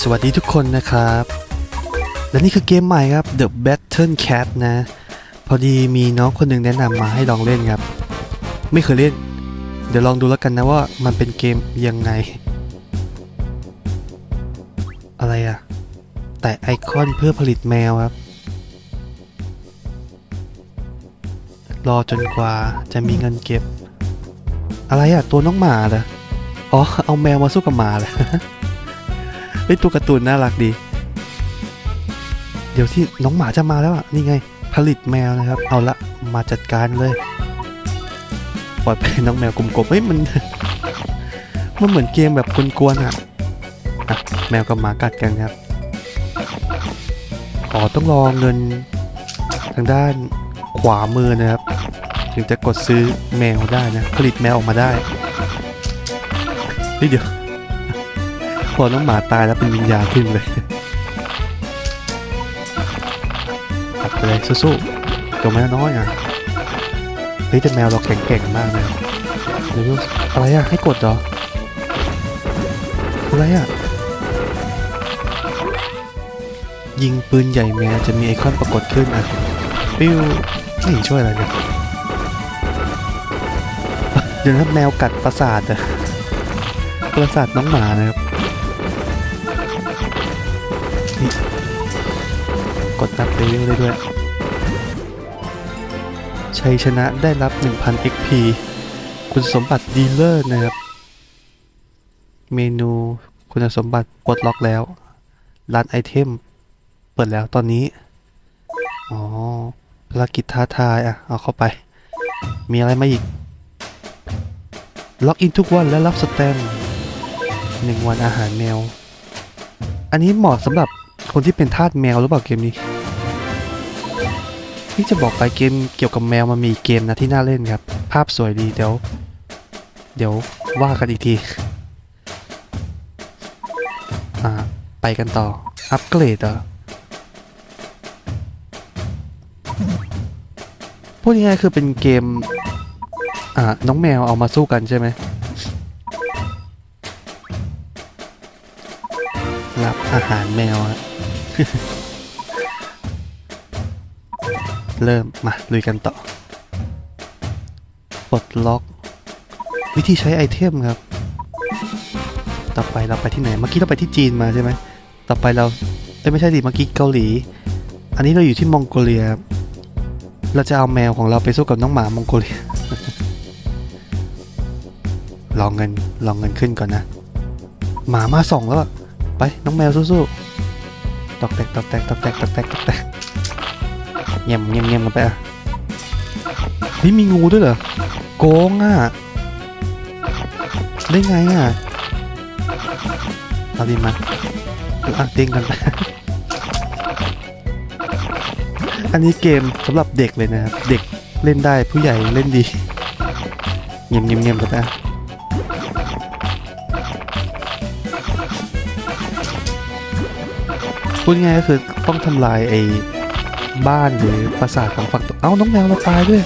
สวัสดีทุกคนนะครับ และนี่คือเกมใหม่ครับ The Battle Cat นะ พอดีมีน้องคนหนึ่งแนะนำมาให้ลองเล่นครับ ไม่เคยเล่น เดี๋ยวลองดูแล้วกันนะว่ามันเป็นเกมยังไง อะไรอะแต่ไอคอนเพื่อผลิตแมวครับ รอจนกว่าจะมีเงินเก็บ อะไรอะตัวน้องหมาเหรออ๋อ เอาแมวมาสู้กับหมาเหรอ เฮ้ยตัวการ์ตูนน่ารักดี เดี๋ยวที่น้องหมาจะมาแล้วอะ นี่ไง ผลิตแมวนะครับ เอาละมาจัดการเลย ปล่อยไปน้องแมวกลมๆเฮ้ยมัน มันเหมือนเกมแบบกวนๆอะอะ แมวกับหมากัดกันครับอ๋อต้องรอเงินทางด้านขวามือนะครับ ถึงจะกดซื้อแมวได้นะ ผลิตแมวออกมาได้เดี๋ยว พอน้องหมาตายแล้วเป็นวิญญาณขึ้นเลยตัดไปเลยสู้ๆตัวแมวน้อยอะเฮ้ยแต่แมวเราแข็งแกร่งมากนะเดี๋ยวอะไรอะให้กดเหรออะไรอะยิงปืนใหญ่แมวจะมีไอคอนปรากฏขึ้นอะปิ้วไม่ช่วยอะไรเลยเดี๋ยวนะแมวกัดประสาทอะประสาทน้องหมานะครับ กดนับเลเวลได้ด้วย ชัยชนะได้รับ 1,000 XP คุณสมบัติดีลเลอร์นะครับ เมนูคุณสมบัติปลดล็อกแล้ว ร้านไอเทม เปิดแล้วตอนนี้ อ๋อภารกิจท้าทายอะ เอาเข้าไป มีอะไรมาอีก ล็อกอินทุกวันและรับสแตมหนึ่งวันอาหารแมว อันนี้เหมาะสำหรับ คนที่เป็นทาสแมวหรือเปล่าเกมนี้ที่จะบอกไปเกมเกี่ยวกับแมวมันมีเกมนะที่น่าเล่นครับ ภาพสวยดีเดี๋ยว เดี๋ยวว่ากันอีกทีอ่าไปกันต่อ อัปเกรดเหรอพูดง่ายๆคือเป็นเกม อ่า น้องแมวเอามาสู้กันใช่ไหมรับอาหารแมวอะ เริ่ม มาลุยกันต่อ ปลดล็อก วิธีใช้ไอเทมครับ ต่อไปเราไปที่ไหน เมื่อกี้เราไปที่จีนมาใช่ไหม ต่อไปเรา เอ้ไม่ใช่ดิ เมื่อกี้เกาหลี อันนี้เราอยู่ที่มองโกเลีย เราจะเอาแมวของเราไปสู้กับน้องหมามองโกเลีย ลองเงิน ลองเงินขึ้นก่อนนะ หมามาสองแล้วอะไป น้องแมวสู้ๆ ตอกแตกตอกแตกตอกแตกตอกแตกตอกแตกเงียบเงียบเงียบกันไปอะเฮ้ยมีงูด้วยเหรอโกงอะได้ไงอะเอาดีมาเอาอะเด้งกันไปอันนี้เกมสำหรับเด็กเลยนะครับ เด็กเล่นได้ผู้ใหญ่เล่นดีเงียบเงียบเงียบกันไปอะ พูดง่ายก็คือต้องทำลายไอ้บ้านหรือปราสาทของฝั่งตรงเอ้าน้องแมวเราตายด้วย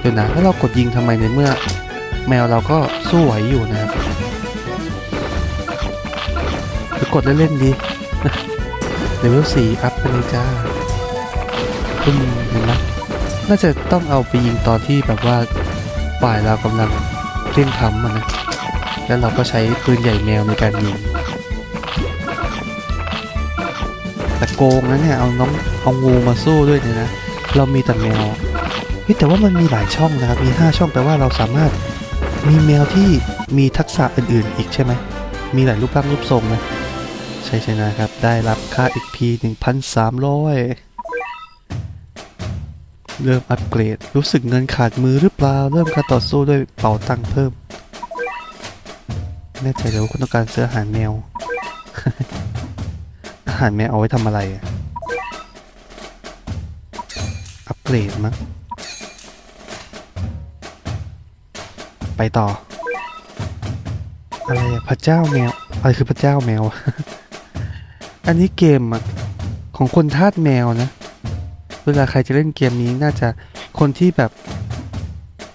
เดี๋ยวนะแล้วเรากดยิงทำไมในเมื่อ แมวเราก็สู้ไหวอยู่นะครับหรือกดเล่นๆดีเลเวลสี่อัพไปเลยจ้าอืมเห็นไหมน่าจะต้องเอาไปยิงตอนที่แบบว่าฝ่ายเรากำลังเล่นทำมันนะแล้วเราก็ใช้ปืนใหญ่แมวในการยิง แต่โกงนะเนี่ยเอาน้องเอางูมาสู้ด้วยเนี่ยนะเรามีแต่แมวเฮ้ยแต่ว่ามันมีหลายช่องนะครับมี 5 ช่องแปลว่าเราสามารถมีแมวที่มีทักษะอื่นๆ อีกใช่ไหมมีหลายรูปร่างรูปทรงนะใช่ใช่นะครับ ได้รับค่า XP 1,300 เริ่มอัปเกรด รู้สึกเงินขาดมือหรือเปล่า เริ่มการต่อสู้ด้วยเป๋าตังเพิ่ม แน่ใจเลยว่าคุณต้องการซื้อหาแมว หารแมวเอาไว้ทำอะไรอะอัปเกรดมั้งไปต่อ อะไรพระเจ้าแมว อะไรคือพระเจ้าแมว อันนี้เกมอะของคนทาสแมวนะ เวลาใครจะเล่นเกมนี้น่าจะคนที่แบบ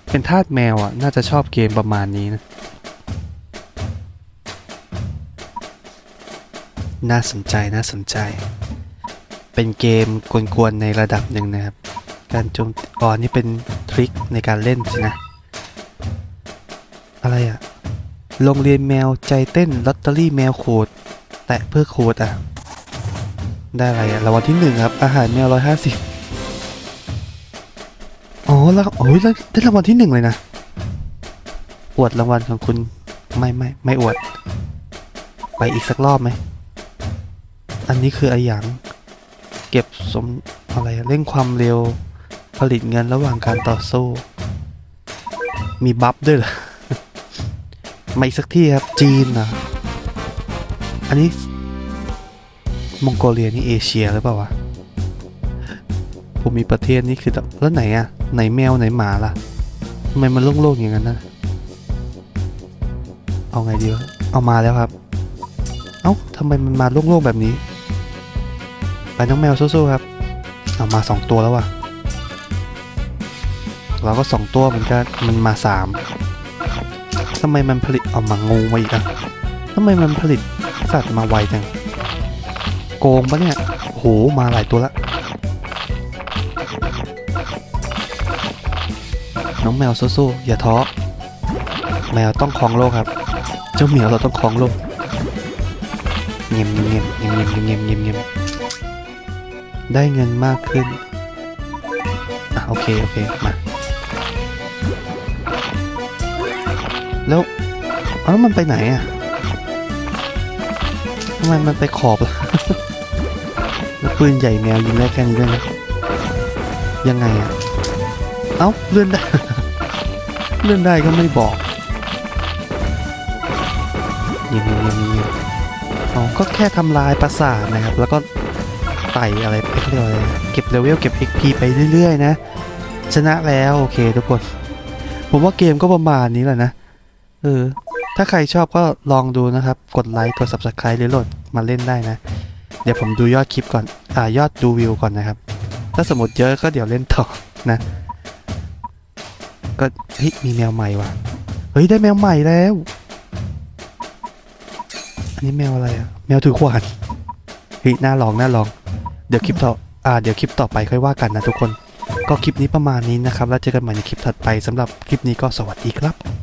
เป็นทาสแมวอะน่าจะชอบเกมประมาณนี้นะ น่าสนใจน่าสนใจ เป็นเกมกวนๆในระดับหนึ่งนะครับ การโจมอ๋อนี่เป็นทริคในการเล่นสินะ อะไรอะโรงเรียนแมวใจเต้นลอตเตอรี่แมวโขดแตะเพื่อโขดอะได้อะไรอะรางวัลที่หนึ่งครับ อาหารแมวร้อยห้าสิบอ๋อแล้วโอ้ยแล้วได้รางวัลที่หนึ่งเลยนะ อวดรางวัลของคุณไม่ไม่ไม่อวด ไปอีกสักรอบไหม อันนี้คืออะไรอย่างเก็บสมอะไรเร่งความเร็วผลิตเงินระหว่างการต่อสู้ มีบัฟด้วยเหรอมาอีกสักที่ครับ จีนนะอันนี้มองโกเลียนี่เอเชียหรือเปล่าวะผมมีประเทศนี่คือแบบแล้วไหนอะไหนแมวไหนหมาล่ะทำไมมันโล่งๆอย่างนั้นนะเอาไงดีวะเอามาแล้วครับ เอ้าทำไมมันมาโล่งๆแบบนี้ ไปน้องแมวสู้ๆครับ เอามาสองตัวแล้วว่ะ เราก็สองตัวเหมือนกันมันมาสามทำไมมันผลิตเอามางูมาอีกอะทำไมมันผลิตสัตว์มาไวจัง โกงปะเนี่ยโหมาหลายตัวละ น้องแมวสู้ๆอย่าท้อ แมวต้องครองโลกครับ เจ้าเหมียวเราต้องครองโลกเงียบเงียบเงียบเงียบเงียบเงียบเงียบ ได้เงินมากขึ้น อะ โอเค โอเค มา แล้วเอาแล้วมันไปไหนอะทำไมมันไปขอบล่ะแล้วปืนใหญ่แมวยิงได้แค่นี้ด้วยนะยังไงอะ เอ้า เลื่อนได้ เลื่อนได้ก็ไม่บอกเงียบเงียบเงียบเงียบอ๋อก็แค่ทำลายประสาทนะครับ แล้วก็ ไต่อะไรเขาเรียกว่าอะไรเก็บเลเวลเก็บ XP ไปเรื่อย ๆ นะ ชนะแล้วโอเคทุกคน ผมว่าเกมก็ประมาณนี้แหละนะเออถ้าใครชอบก็ลองดูนะครับ กดไลค์กด Subscribe หรือโหลดมาเล่นได้นะ เดี๋ยวผมดูยอดคลิปก่อนอ่ายอดดูวิวก่อนนะครับ ถ้าสมมติเยอะก็เดี๋ยวเล่นต่อนะ ก็เฮ้ยมีแมวใหม่ว่ะเฮ้ยได้แมวใหม่แล้ว อันนี้แมวอะไรอะแมวถือขวานเฮ้ยน่าลองน่าลอง เดี๋ยวคลิปต่ออ่าเดี๋ยวคลิปต่อไปค่อยว่ากันนะทุกคน ก็คลิปนี้ประมาณนี้นะครับ แล้วเจอกันใหม่ในคลิปถัดไปสำหรับคลิปนี้ก็สวัสดีครับ